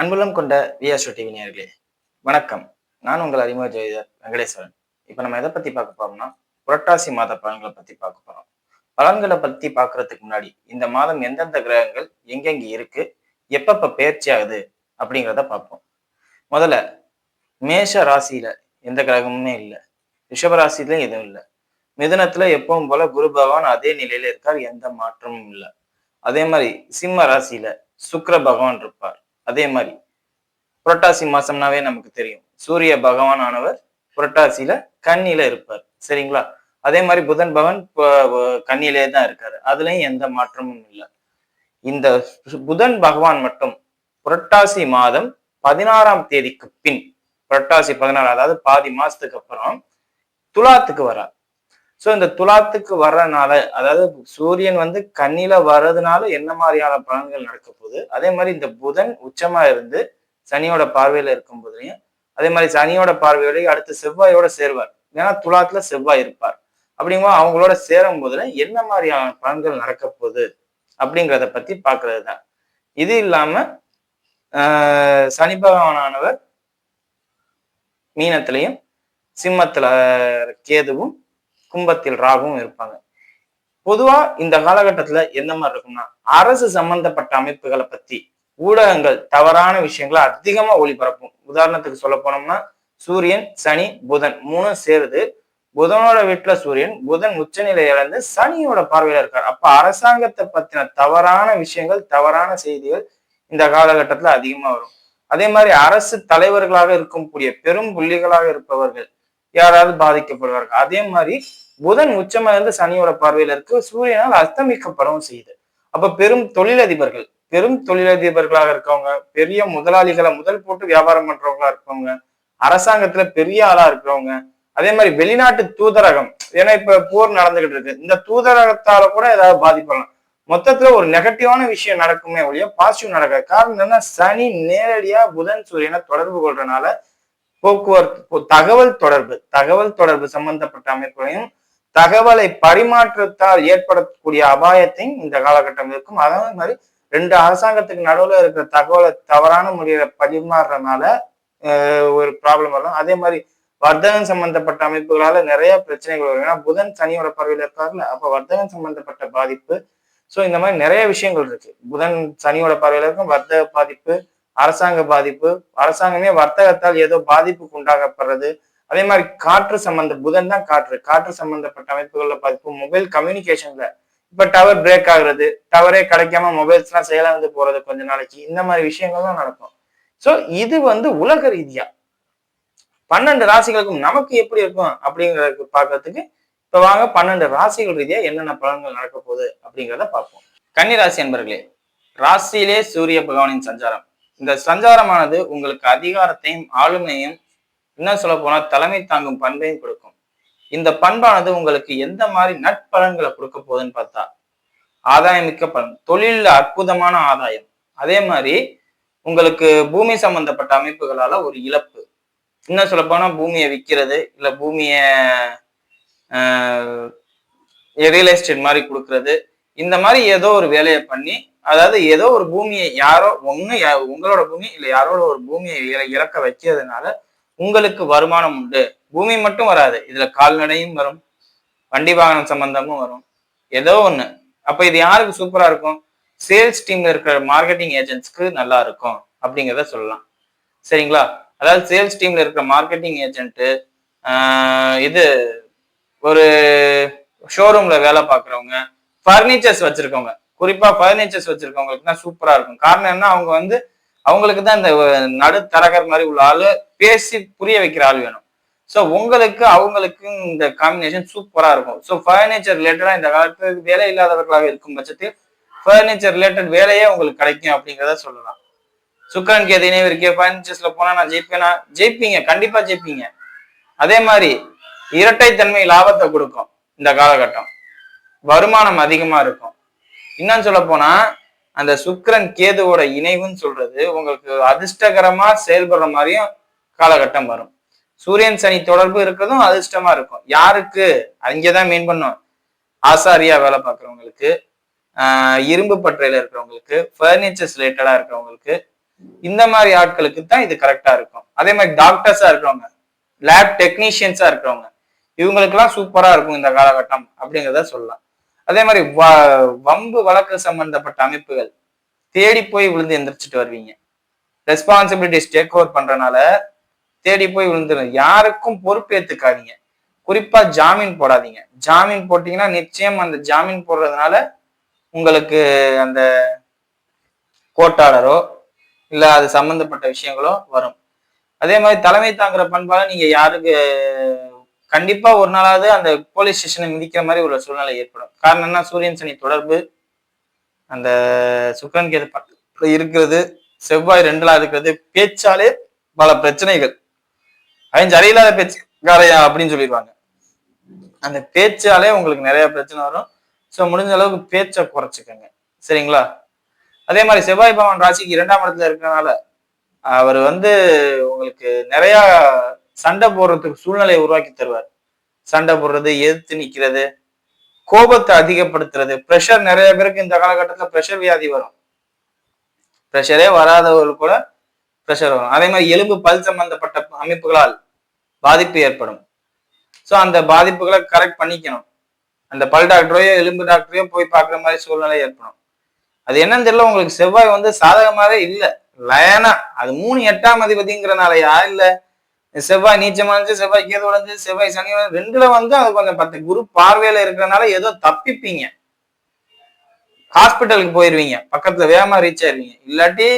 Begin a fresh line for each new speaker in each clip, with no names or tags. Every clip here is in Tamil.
அன்புள்ளம் கொண்ட விஎஸ்ஓ டிவி நேர்களே வணக்கம். நான் உங்கள் அறிமுக ஜோதிடர் வெங்கடேஸ்வரன். இப்போ நம்ம எதை பத்தி பார்க்க போறோம்னா புரட்டாசி மாத பலன்களை பத்தி பார்க்க போறோம். பலன்களை பத்தி பார்க்கறதுக்கு முன்னாடி இந்த மாதம் எந்தெந்த கிரகங்கள் எங்கெங்க இருக்கு எப்பப்ப பயிற்சி ஆகுது அப்படிங்கிறத பார்ப்போம். முதல்ல மேஷ ராசியில எந்த கிரகமுமே இல்லை. ரிஷப ராசியிலும் எதுவும் இல்லை. மிதுனத்துல எப்பவும் போல குரு பகவான் அதே நிலையில இருக்கார் எந்த மாற்றமும் இல்லை. அதே மாதிரி சிம்ம ராசியில சுக்கர பகவான் இருப்பார். அதே மாதிரி புரட்டாசி மாசம்னாவே நமக்கு தெரியும். சூரிய பகவான் ஆனவர் புரட்டாசியில கன்னியில இருப்பார். சரிங்களா? அதே மாதிரி புதன் பகவான் ப- கன்னியிலே தான் இருக்காரு. அதுலயும் எந்த மாற்றமும் இல்லை. இந்த புதன் பகவான் மட்டும் புரட்டாசி மாதம் பதினாறாம் தேதிக்கு பின் புரட்டாசி பதினாறு அதாவது பாதி மாசத்துக்கு அப்புறம் துலாத்துக்கு வரார். ஸோ இந்த துலாத்துக்கு வர்றதுனால அதாவது சூரியன் வந்து கண்ணில வர்றதுனால என்ன மாதிரியான பலன்கள் நடக்க போகுது? அதே மாதிரி இந்த புதன் உச்சமா இருந்து சனியோட பார்வையில இருக்கும் போதுலையும் அதே மாதிரி சனியோட பார்வையோடய அடுத்து செவ்வாயோட சேருவார். ஏன்னா துலாத்துல செவ்வாய் இருப்பார். அப்படிங்கும்போது அவங்களோட சேரும் போதுல என்ன மாதிரியான பலன்கள் நடக்க போகுது? அப்படிங்கிறத பத்தி பாக்குறது தான் இது இல்லாம ஆஹ் சனி பகவானவர் மீனத்திலையும் சிம்மத்துல கேதுவும் கும்பத்தில் ராகுவும் இருப்பாங்க. பொதுவா இந்த காலகட்டத்துல எந்த மாதிரி இருக்கும்னா அரசு சம்பந்தப்பட்ட அமைப்புகளை பத்தி ஊடகங்கள் தவறான விஷயங்களை அதிகமா ஒளிபரப்பும். உதாரணத்துக்கு சொல்ல போனோம்னா சூரியன் சனி புதன் மூணும் சேருது. புதனோட வீட்டுல சூரியன் புதன் உச்சநிலை இழந்து சனியோட பார்வையில இருக்கார். அப்ப அரசாங்கத்தை பத்தின தவறான விஷயங்கள் தவறான செய்திகள் இந்த காலகட்டத்துல அதிகமா வரும். அதே மாதிரி அரசு தலைவர்களாக இருக்கக்கூடிய பெரும் புள்ளிகளாக இருப்பவர்கள் யாராவது பாதிக்கப்படுவார்கள். அதே மாதிரி புதன் உச்சமா இருந்து சனியோட பார்வையில இருக்கு. சூரியனால் அஸ்தமிக்கப்படவும் செய்யுது. அப்ப பெரும் தொழிலதிபர்கள் பெரும் தொழிலதிபர்களாக இருக்கவங்க பெரிய முதலாளிகளை முதல் போட்டு வியாபாரம் பண்றவங்களா இருக்கவங்க அரசாங்கத்துல பெரிய ஆளா இருக்கிறவங்க அதே மாதிரி வெளிநாட்டு தூதரகம் ஏன்னா இப்ப போர் நடந்துகிட்டு இருக்கு. இந்த தூதரகத்தால கூட ஏதாவது பாதிப்படலாம் மொத்தத்துல ஒரு நெகட்டிவான விஷயம் நடக்குமே ஒழிய பாசிட்டிவ் நடக்காது. காரணம் என்னன்னா சனி நேரடியா புதன் சூரியனை தொடர்பு கொள்றதுனால போக்குவரத்து தகவல் தொடர்பு தகவல் தொடர்பு சம்பந்தப்பட்ட அமைப்புகளையும் தகவலை பரிமாற்றத்தால் ஏற்படக்கூடிய அபாயத்தையும் இந்த காலகட்டம் இருக்கும். அதே மாதிரி ரெண்டு அரசாங்கத்துக்கு நடுவில் இருக்கிற தகவலை தவறான முறையில பரிமாறுறதுனால ஒரு ப்ராப்ளம் வரும். அதே மாதிரி வர்த்தகம் சம்பந்தப்பட்ட அமைப்புகளால நிறைய பிரச்சனைகள் வரும். ஏன்னா புதன் சனியோட பறவையில் இருக்காருல்ல அப்ப வர்த்தகம் சம்பந்தப்பட்ட பாதிப்பு. ஸோ இந்த மாதிரி நிறைய விஷயங்கள் இருக்கு. புதன் சனியோட பார்வையில இருக்கும் வர்த்தக பாதிப்பு அரசாங்க பாதிப்பு அரசாங்கமே வர்த்தகத்தால் ஏதோ பாதிப்புக்கு உண்டாகப்படுறது அதே மாதிரி காற்று சம்பந்த புதன் தான் காற்று. காற்று சம்பந்தப்பட்ட அமைப்புகள்ல பாதிப்பு. மொபைல் கம்யூனிகேஷன்ல இப்ப டவர் பிரேக் ஆகுறது டவரே கிடைக்காம மொபைல்ஸ் எல்லாம் செயலாந்து போறது கொஞ்ச நாளைக்கு. இந்த மாதிரி விஷயங்கள்லாம் நடக்கும். சோ இது வந்து உலக ரீதியா பன்னெண்டு ராசிகளுக்கும் நமக்கு எப்படி இருக்கும் அப்படிங்கறது பாக்குறதுக்கு இப்ப வாங்க பன்னெண்டு ராசிகள் ரீதியா என்னென்ன பலன்கள் நடக்க போகுது அப்படிங்கிறத பார்ப்போம். கன்னி ராசி என்பர்களே ராசியிலே சூரிய பகவானின் சஞ்சாரம். இந்த சஞ்சாரமானது உங்களுக்கு அதிகாரத்தையும் ஆளுமையும் இன்னும் சொல்ல போனா தலைமை தாங்கும் பண்பையும் கொடுக்கும். இந்த பண்பானது உங்களுக்கு எந்த மாதிரி நட்பலன்களை கொடுக்க போகுதுன்னு பார்த்தா ஆதாயம் மிக்க பலன். தொழிலில் அற்புதமான ஆதாயம். அதே மாதிரி உங்களுக்கு பூமி சம்பந்தப்பட்ட அமைப்புகளால ஒரு இழப்பு. இன்னும் சொல்ல போனா பூமியை விற்கிறது இல்ல பூமியை ரியல் எஸ்டேட் மாதிரி கொடுக்கறது. இந்த மாதிரி ஏதோ ஒரு வேலையை பண்ணி அதாவது ஏதோ ஒரு பூமியை யாரோ ஒன்று யா- உங்களோட பூமி இல்லை யாரோட ஒரு பூமியை இற- இறக்க வைக்கிறதுனால உங்களுக்கு வருமானம் உண்டு. பூமி மட்டும் வராது. இதுல கால்நடையும் வரும். வண்டி வாகனம் சம்பந்தமும் வரும். ஏதோ ஒண்ணு. அப்ப இது யாருக்கு சூப்பரா இருக்கும்? சேல்ஸ் டீம்ல இருக்கிற மார்க்கெட்டிங் ஏஜென்ட்ஸ்க்கு நல்லா இருக்கும் அப்படிங்கிறத சொல்லலாம். சரிங்களா? அதாவது சேல்ஸ் டீம்ல இருக்கிற மார்க்கெட்டிங் ஏஜென்ட் இது ஒரு ஷோரூம்ல வேலை பார்க்குறவங்க ஃபர்னிச்சர்ஸ் வச்சிருக்கவங்க குறிப்பா ஃபர்னிச்சர்ஸ் வச்சிருக்கவங்களுக்கு தான் சூப்பரா இருக்கும். காரணம் என்ன? அவங்க வந்து அவங்களுக்கு தான் இந்த நடுத்தரகர் மாதிரி உள்ள ஆளு பேசி புரிய வைக்கிற ஆள் வேணும். ஸோ உங்களுக்கு அவங்களுக்கு இந்த காம்பினேஷன் சூப்பரா இருக்கும். ஸோ ஃபர்னிச்சர் ரிலேட்டடா இந்த காலத்துக்கு வேலை இல்லாதவர்களாக இருக்கும் பட்சத்தில் ஃபர்னிச்சர் ரிலேட்டட் வேலையே உங்களுக்கு கிடைக்கும் அப்படிங்கிறத சொல்லலாம். சுக்கரன் கேது இணைவு இருக்கே ஃபர்னிச்சர்ஸ்ல போனா நான் ஜெயிப்பேனா? ஜெயிப்பீங்க. கண்டிப்பா ஜெயிப்பீங்க. அதே மாதிரி இரட்டைத்தன்மை லாபத்தை கொடுக்கும் இந்த காலகட்டம். வருமானம் அதிகமா இருக்கும். இன்னும் சொல்ல போனா அந்த சுக்கரன் கேதுவோட இணைவுன்னு சொல்றது உங்களுக்கு அதிர்ஷ்டகரமா செயல்படுற மாதிரியும் காலகட்டம் வரும். சூரியன் சனி தொடர்பு இருக்கிறதும் அதிர்ஷ்டமா இருக்கும். யாருக்கு? அங்கேதான் மெயின் பண்ணும். ஆசாரியா வேலை பார்க்குறவங்களுக்கு ஆஹ் இரும்பு பற்றையில இருக்கிறவங்களுக்கு ஃபர்னிச்சர்ஸ் ரிலேட்டடா இருக்கிறவங்களுக்கு இந்த மாதிரி ஆட்களுக்கு தான் இது கரெக்டா இருக்கும். அதே மாதிரி டாக்டர்ஸா இருக்கிறவங்க லேப் டெக்னீஷியன்ஸா இருக்கிறவங்க இவங்களுக்கெல்லாம் சூப்பரா இருக்கும் இந்த காலகட்டம் அப்படிங்கிறத சொல்லலாம். அதே மாதிரி வ- வம்பு வழக்கு சம்பந்தப்பட்ட அமைப்புகள். தேடி போய் விழுந்து எந்திரிச்சிட்டு வருவீங்க. ரெஸ்பான்சிபிலிட்டிஸ் டேக் ஓவர் பண்றனால தேடி போய் விழுந்துரு யாருக்கும் பொறுப்பேத்துக்காதீங்க. குறிப்பா ஜாமீன் போடாதீங்க. ஜாமீன் போட்டீங்கன்னா நிச்சயம் அந்த ஜாமீன் போடுறதுனால உங்களுக்கு அந்த கோட்டாளரோ இல்ல அது சம்பந்தப்பட்ட விஷயங்களோ வரும். அதே மாதிரி தலைமை தாங்குற பண்பால நீங்க யாருக்கு கண்டிப்பா ஒரு நாளாவது அந்த போலீஸ் ஸ்டேஷனை மிதிக்கிற மாதிரி ஒரு சூழ்நிலை ஏற்படும். காரணம் என்ன? சூரியன் சனி தொடர்பு. அந்த சுக்கரன் கேது இருக்கிறது. செவ்வாய் ரெண்டுலா இருக்கிறது. பேச்சாலே பல பிரச்சனைகள். அவன் சரியில்லாத பேச்சுக்காரையா அப்படின்னு சொல்லிடுவாங்க. அந்த பேச்சாலே உங்களுக்கு நிறைய பிரச்சனை வரும். ஸோ முடிஞ்ச அளவுக்கு பேச்சை குறைச்சிக்கோங்க. சரிங்களா? அதே மாதிரி செவ்வாய் பவன் ராசிக்கு இரண்டாம் இடத்துல இருக்கிறனால அவர் வந்து உங்களுக்கு நிறையா சண்டை போடுறதுக்கு சூழ்நிலையை உருவாக்கி தருவார். சண்டை போடுறது எதிர்த்து நிற்கிறது கோபத்தை அதிகப்படுத்துறது. ப்ரெஷர் நிறைய பேருக்கு இந்த காலகட்டத்துல ப்ரெஷர் வியாதி வரும். ப்ரெஷரே வராதவர்கள் கூட ப்ரெஷர் வரும். அதே மாதிரி எலும்பு பல் சம்பந்தப்பட்ட அமைப்புகளால் பாதிப்பு ஏற்படும். ஸோ அந்த பாதிப்புகளை கரெக்ட் பண்ணிக்கணும். அந்த பல் டாக்டரையோ எலும்பு டாக்டரையோ போய் பார்க்குற மாதிரி சூழ்நிலை ஏற்படும். அது என்னன்னு தெரியல உங்களுக்கு செவ்வாய் வந்து சாதகமாவே இல்லை. லயனா அது மூணு எட்டாம் அதிபதிங்கிறனாலயா இல்லை? செவ்வாய் நீச்சமா இருந்துச்சு செவ்வாய் கீழே உடஞ்சு செவ்வாய் சனி ரெண்டுல வந்து அது கொஞ்சம் பத்து குரு பார்வையில இருக்கிறனால ஏதோ தப்பிப்பீங்க. ஹாஸ்பிட்டலுக்கு போயிருவீங்க. பக்கத்துல வேகமா ரீச் ஆயிருவீங்க. இல்லாட்டி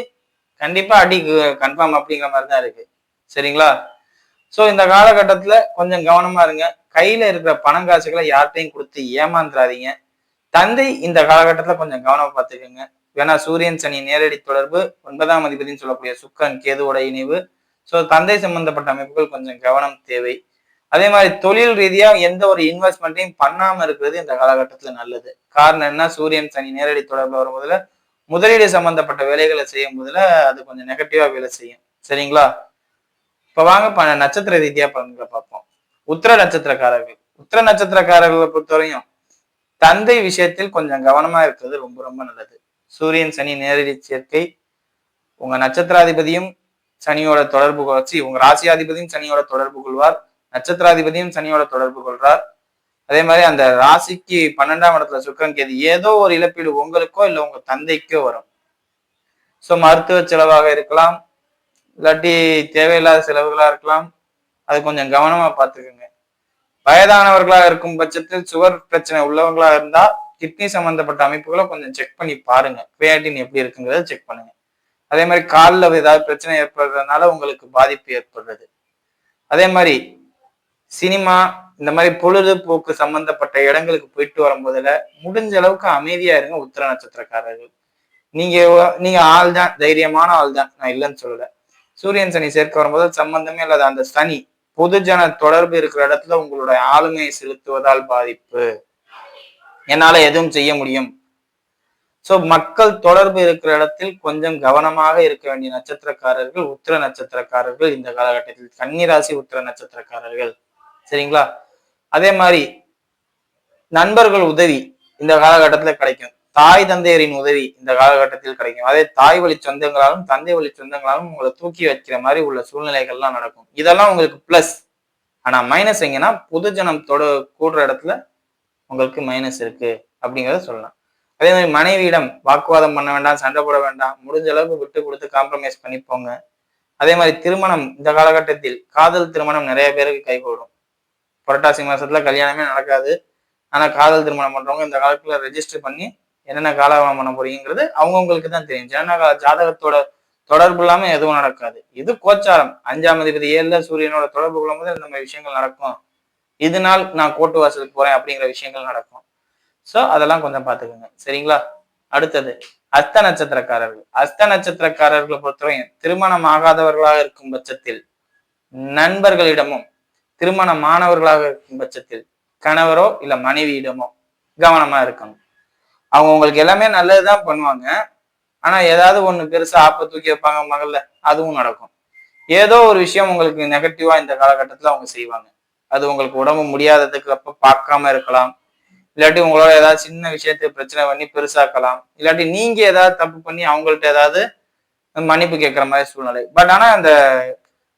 கண்டிப்பா அடி கன்ஃபார்ம் அப்படிங்கிற மாதிரி தான் இருக்கு. சரிங்களா? சோ இந்த காலகட்டத்துல கொஞ்சம் கவனமா இருங்க. கையில இருக்கிற பணம் காசுகளை யார்கிட்டையும் கொடுத்து ஏமாந்துடாதீங்க தந்தை இந்த காலகட்டத்துல கொஞ்சம் கவனமா பார்த்துக்கோங்க. ஏன்னா சூரியன் சனி நேரடி தொடர்பு ஒன்பதாம் அதிபதினு சொல்லக்கூடிய சுக்கரன் கேதுவோட இணைவு ஸோ தந்தை சம்பந்தப்பட்ட அமைப்புகள் கொஞ்சம் கவனம் தேவை. அதே மாதிரி தொழில் ரீதியா எந்த ஒரு இன்வெஸ்ட்மெண்ட்டையும் பண்ணாம இருக்கிறது இந்த காலகட்டத்துல நல்லது. காரணம் என்ன? சூரியன் சனி நேரடி தொடர்பு வரும்போதுல முதலீடு சம்பந்தப்பட்ட வேலைகளை செய்யும் போதுல அது கொஞ்சம் நெகட்டிவா வேலை செய்யும். சரிங்களா? இப்ப வாங்க ப- நட்சத்திர ரீதியா பலன்களை பார்ப்போம். உத்திர நட்சத்திரக்காரர்கள். உத்திர நட்சத்திரக்காரர்களை பொறுத்தவரையும் தந்தை விஷயத்தில் கொஞ்சம் கவனமா இருக்கிறது ரொம்ப ரொம்ப நல்லது. சூரியன் சனி நேரடி சேர்க்கை. உங்க நட்சத்திராதிபதியும் சனியோட தொடர்பு வச்சு உங்க ராசியாதிபதியும் சனியோட தொடர்பு கொள்வார். நட்சத்திராதிபதியும் சனியோட தொடர்பு கொள்றார். அதே மாதிரி அந்த ராசிக்கு பன்னெண்டாம் இடத்துல சுக்கரன் கேது ஏதோ ஒரு இழப்பீடு உங்களுக்கோ இல்லை உங்க தந்தைக்கோ வரும். ஸோ மருத்துவ செலவாக இருக்கலாம். இல்லாட்டி தேவையில்லாத செலவுகளா இருக்கலாம். அது கொஞ்சம் கவனமா பார்த்துக்கோங்க வயதானவர்களாக இருக்கும் பட்சத்தில் சுகர் பிரச்சனை உள்ளவங்களா இருந்தா கிட்னி சம்பந்தப்பட்ட அமைப்புகளை கொஞ்சம் செக் பண்ணி பாருங்க. கிரியாட்டின் எப்படி இருக்குங்கிறத செக் பண்ணுங்க. அதே மாதிரி காலில் ஏதாவது பிரச்சனை ஏற்படுறதுனால உங்களுக்கு பாதிப்பு ஏற்படுறது. அதே மாதிரி சினிமா இந்த மாதிரி பொழுதுபோக்கு சம்பந்தப்பட்ட இடங்களுக்கு போயிட்டு வரும்போதுல முடிஞ்ச அளவுக்கு அமைதியா இருங்க உத்திர நட்சத்திரக்காரர்கள். நீங்க நீங்க ஆள் தான் தைரியமான ஆள் தான். நான் இல்லைன்னு சொல்லல. சூரியன் சனி சேர்க்க வரும்போது சம்பந்தமே இல்லாத அந்த சனி பொதுஜன தொடர்பு இருக்கிற இடத்துல உங்களுடைய ஆளுமையை செலுத்துவதால் பாதிப்பு. என்னால எதுவும் செய்ய முடியும். ஸோ மக்கள் தொடர்பு இருக்கிற இடத்தில் கொஞ்சம் கவனமாக இருக்க வேண்டிய நட்சத்திரக்காரர்கள் உத்திர நட்சத்திரக்காரர்கள் இந்த காலகட்டத்தில். கன்னிராசி உத்திர நட்சத்திரக்காரர்கள். சரிங்களா? அதே மாதிரி நண்பர்கள் உதவி இந்த காலகட்டத்தில் கிடைக்கும். தாய் தந்தையரின் உதவி இந்த காலகட்டத்தில் கிடைக்கும். அதே தாய் வழி சொந்தங்களாலும் தந்தை வழி சொந்தங்களாலும் உங்களை தூக்கி வைக்கிற மாதிரி உள்ள சூழ்நிலைகள்லாம் நடக்கும். இதெல்லாம் உங்களுக்கு பிளஸ் ஆனா மைனஸ் எங்கன்னா பொதுஜனம் தொட கூடுற இடத்துல உங்களுக்கு மைனஸ் இருக்கு அப்படிங்கிறத சொல்லலாம். அதே மாதிரி மனைவியிடம் வாக்குவாதம் பண்ண வேண்டாம் சண்டை போட வேண்டாம் முடிஞ்ச அளவுக்கு விட்டு கொடுத்து காம்ப்ரமைஸ் பண்ணி போங்க அதே மாதிரி திருமணம் இந்த காலகட்டத்தில் காதல் திருமணம் நிறைய பேருக்கு கைகூடும். புரட்டாசி மாசத்துல கல்யாணமே நடக்காது. ஆனா காதல் திருமணம் பண்றவங்க இந்த காலத்துல ரெஜிஸ்டர் பண்ணி என்னென்ன காலவரம் பண்ண போறீங்கிறது அவங்கவுங்களுக்கு தான் தெரியும். ஜனநாயக ஜாதகத்தோட தொடர்பு இல்லாம எதுவும் நடக்காது. இது கோச்சாரம். அஞ்சாம் அதிபதி ஏழுல சூரியனோட தொடர்பு கொள்ளும்போது இந்த மாதிரி விஷயங்கள் நடக்கும். இதனால் நான் கோட்டு வாசலுக்கு போறேன் அப்படிங்கிற விஷயங்கள் நடக்கும். சோ அதெல்லாம் கொஞ்சம் பாத்துக்கோங்க சரிங்களா? அடுத்தது அஸ்த நட்சத்திரக்காரர்கள். அஸ்த நட்சத்திரக்காரர்களை பொறுத்தவரையும் திருமணம் ஆகாதவர்களாக இருக்கும் பட்சத்தில் நண்பர்களிடமும் திருமணமானவர்களாக இருக்கும் பட்சத்தில் கணவரோ இல்ல மனைவியிடமோ கவனமா இருக்கணும். அவங்க உங்களுக்கு எல்லாமே நல்லதுதான் பண்ணுவாங்க. ஆனா ஏதாவது ஒண்ணு பெருசா ஆப்ப தூக்கி வைப்பாங்க மகள்ல அதுவும் நடக்கும். ஏதோ ஒரு விஷயம் உங்களுக்கு நெகட்டிவா இந்த காலகட்டத்துல அவங்க செய்வாங்க. அது உங்களுக்கு உடம்பு முடியாததுக்கு அப்ப பார்க்காம இருக்கலாம். இல்லாட்டி உங்களோட ஏதாவது சின்ன விஷயத்த பிரச்சனை பண்ணி பெருசாக்கலாம். இல்லாட்டி நீங்க ஏதாவது தப்பு பண்ணி அவங்கள்ட்ட ஏதாவது மன்னிப்பு கேட்குற மாதிரி சூழ்நிலை. பட் ஆனா அந்த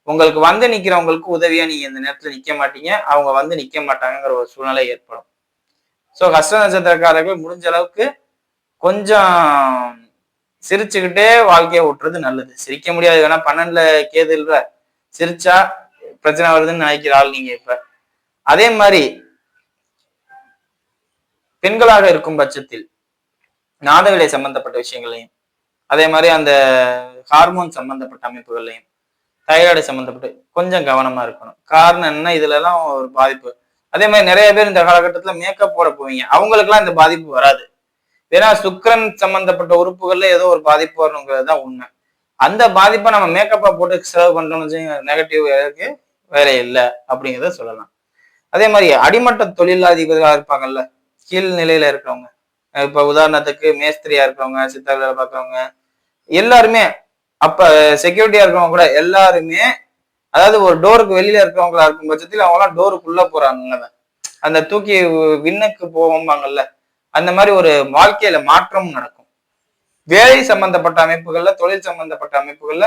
உங்களுக்கு வந்து நிற்கிறவங்களுக்கு உதவியா நீங்க இந்த நேரத்துல நிக்க மாட்டீங்க. அவங்க வந்து நிக்க மாட்டாங்கங்கிற ஒரு சூழ்நிலை ஏற்படும். ஸோ கஷ்ட நட்சத்திரக்காரர்கள் முடிஞ்ச அளவுக்கு கொஞ்சம் சிரிச்சுக்கிட்டே வாழ்க்கையை விட்டுறது நல்லது. சிரிக்க முடியாது. வேணா பன்னெண்டுல கேது இல்லை. சிரிச்சா பிரச்சனை வருதுன்னு நினைக்கிற ஆள் நீங்க இப்ப. அதே மாதிரி பெண்களாக இருக்கும் பட்சத்தில் நாதவிலை சம்பந்தப்பட்ட விஷயங்களையும் அதே மாதிரி அந்த ஹார்மோன் சம்பந்தப்பட்ட அமைப்புகள்லையும் தைராய்டு சம்பந்தப்பட்டு கொஞ்சம் கவனமா இருக்கணும். காரணம் என்ன? இதுல எல்லாம் ஒரு பாதிப்பு. அதே மாதிரி நிறைய பேர் இந்த காலகட்டத்துல மேக்கப் போட போவீங்க. அவங்களுக்குலாம் இந்த பாதிப்பு வராது. ஏன்னா சுக்கரன் சம்பந்தப்பட்ட உறுப்புகள்ல ஏதோ ஒரு பாதிப்பு வரணுங்கிறது தான் உண்மை. அந்த பாதிப்பை நம்ம மேக்கப்பா போட்டு செலவு பண்றோம்னு நெகட்டிவ் இருக்கு வேற இல்லை அப்படிங்கிறத சொல்லலாம். அதே மாதிரி அடிமட்ட தொழிலாதிபதிகளாக இருப்பாங்கல்ல கீழ் நிலையில இருக்கிறவங்க இப்ப உதாரணத்துக்கு மேஸ்திரியா இருக்கிறவங்க சித்தர் வேலை பார்க்கறவங்க எல்லாருமே அப்ப செக்யூரிட்டியா இருக்கிறவங்க கூட எல்லாருமே அதாவது ஒரு டோருக்கு வெளியில இருக்கிறவங்களா இருக்கும் பட்சத்தில் எல்லாம் டோருக்குள்ள போறாங்க அந்த தூக்கி விண்ணுக்கு போவாங்கல்ல அந்த மாதிரி ஒரு வாழ்க்கையில மாற்றம் நடக்கும். வேலை சம்பந்தப்பட்ட அமைப்புகள்ல தொழில் சம்பந்தப்பட்ட அமைப்புகள்ல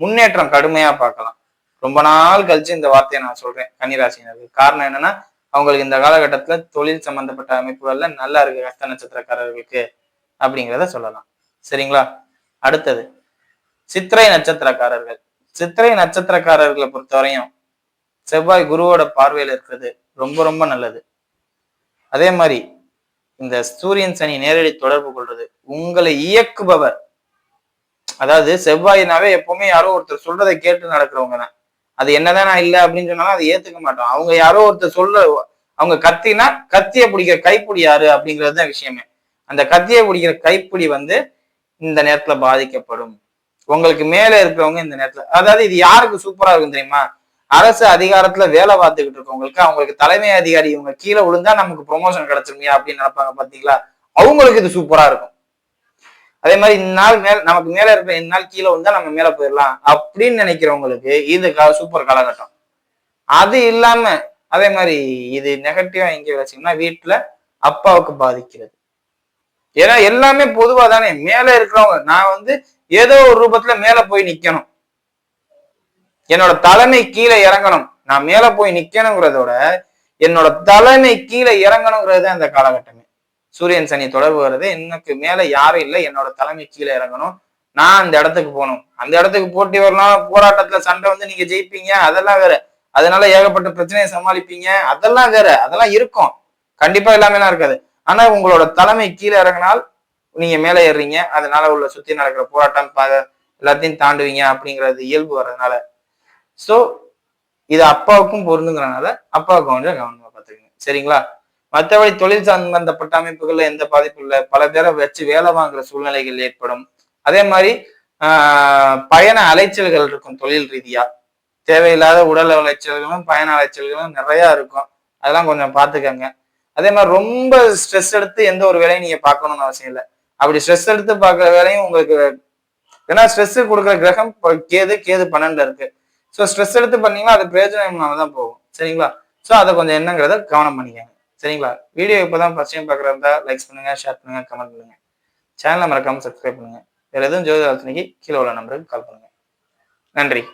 முன்னேற்றம் கடுமையா பார்க்கலாம். ரொம்ப நாள் கழிச்சு இந்த வார்த்தையை நான் சொல்றேன் கன்னிராசினருக்கு காரணம் என்னன்னா அவங்களுக்கு இந்த காலகட்டத்துல தொழில் சம்பந்தப்பட்ட அமைப்புகள்ல நல்லா இருக்கு கஷ்ட நட்சத்திரக்காரர்களுக்கு அப்படிங்கிறத சொல்லலாம். சரிங்களா? அடுத்தது சித்திரை நட்சத்திரக்காரர்கள். சித்திரை நட்சத்திரக்காரர்களை பொறுத்தவரையும் செவ்வாய் குருவோட பார்வையில் இருக்கிறது ரொம்ப ரொம்ப நல்லது. அதே மாதிரி இந்த சூரியன் சனி நேரடி தொடர்பு கொள்றது உங்களை இயக்குபவர். அதாவது செவ்வாயினாவே எப்பவுமே யாரோ ஒருத்தர் சொல்றதை கேட்டு நடக்கிறவங்க தான். அது என்னதான் நான் இல்லை அப்படின்னு சொன்னாலும் அதை ஏத்துக்க மாட்டோம். அவங்க யாரோ ஒருத்தர் சொல்ற அவங்க கத்தினா கத்தியை பிடிக்கிற கைப்பிடி யாரு அப்படிங்கிறது தான் விஷயமே. அந்த கத்தியை பிடிக்கிற கைப்பிடி வந்து இந்த நேரத்துல பாதிக்கப்படும். உங்களுக்கு மேலே இருக்கிறவங்க இந்த நேரத்துல அதாவது இது யாருக்கு சூப்பரா இருக்கும் தெரியுமா? அரசு அதிகாரத்துல வேலை பார்த்துக்கிட்டு இருக்கவங்களுக்கு அவங்களுக்கு தலைமை அதிகாரி இவங்க கீழே விழுந்தா நமக்கு ப்ரொமோஷன் கிடைச்சிருமியா அப்படின்னு நினைப்பாங்க பாத்தீங்களா? அவங்களுக்கு இது சூப்பரா இருக்கும். அதே மாதிரி இந்நாள் மேல நமக்கு மேல இருக்கிற இந்நாள் கீழே வந்தா நம்ம மேல போயிடலாம் அப்படின்னு நினைக்கிறவங்களுக்கு இது சூப்பர் காலகட்டம். அது இல்லாம அதே மாதிரி இது நெகட்டிவா எங்க வச்சீங்கன்னா வீட்டுல அப்பாவுக்கு பாதிக்கிறது. ஏன்னா எல்லாமே பொதுவா தானே. மேல இருக்கிறவங்க நான் வந்து ஏதோ ஒரு ரூபத்துல மேல போய் நிக்கணும். என்னோட தலைமை கீழே இறங்கணும். நான் மேல போய் நிக்கணுங்கிறதோட என்னோட தலைமை கீழே இறங்கணுங்கிறது தான் இந்த காலகட்டமே. சூரியன் சனி தொடர்பு வருது எனக்கு மேல யாரும் இல்லை. என்னோட தலைமை கீழே இறங்கணும். நான் அந்த இடத்துக்கு போகணும். அந்த இடத்துக்கு போட்டி வரலாம் போராட்டத்துல சண்டை வந்து நீங்க ஜெயிப்பீங்க. அதெல்லாம் வேற. அதனால ஏகப்பட்ட பிரச்சனையை சமாளிப்பீங்க. அதெல்லாம் வேற. அதெல்லாம் இருக்கும். கண்டிப்பா எல்லாமே இருக்காது. ஆனா உங்களோட தலைமை கீழே இறங்கினால் நீங்க மேலே ஏறுறீங்க. அதனால உள்ள சுத்தி நடக்கிற போராட்டம் எல்லாத்தையும் தாண்டுவீங்க அப்படிங்கிறது இயல்பு வர்றதுனால. ஸோ இது அப்பாவுக்கும் பொருந்துங்கிறனால அப்பாவுக்கு கொஞ்சம் கவனமா பார்த்துக்கங்க. சரிங்களா? மற்றபடி தொழில் சம்பந்தப்பட்ட அமைப்புகள்ல எந்த பாதிப்பும் இல்லை. பல பேரை வச்சு வேலை வாங்குற சூழ்நிலைகள் ஏற்படும். அதே மாதிரி பயண அலைச்சல்கள் இருக்கும் தொழில் ரீதியா. தேவையில்லாத உடல் அலைச்சல்களும் பயண அலைச்சல்களும் நிறைய இருக்கும். அதெல்லாம் கொஞ்சம் பார்த்துக்கங்க. அதே மாதிரி ரொம்ப ஸ்ட்ரெஸ் எடுத்து எந்த ஒரு வேலையும் நீங்க பார்க்கணும்னு அவசியம் இல்லை. அப்படி ஸ்ட்ரெஸ் எடுத்து பார்க்குற வேலையும் உங்களுக்கு ஏன்னா ஸ்ட்ரெஸ் கொடுக்குற கிரகம் கேது கேது பன்னெண்டுல இருக்கு. ஸோ ஸ்ட்ரெஸ் எடுத்து பண்ணீங்கன்னா அது பிரயோஜனம் தான் போகும். சரிங்களா? ஸோ அதை கொஞ்சம் என்னங்கிறத கவனம் பண்ணிக்கங்க. சரிங்களா? வீடியோ இப்போதான் ஃபர்ஸ்ட் டைம் பார்க்குறதா லைக்ஸ் பண்ணுங்க ஷேர் பண்ணுங்க கமெண்ட் பண்ணுங்க. சேனலை மறக்காமல் சப்ஸ்கிரைப் பண்ணுங்க. வேற எதுவும் ஜோதி ஆலோசனைக்கு கீழே உள்ள நம்பருக்கு கால் பண்ணுங்க. நன்றி.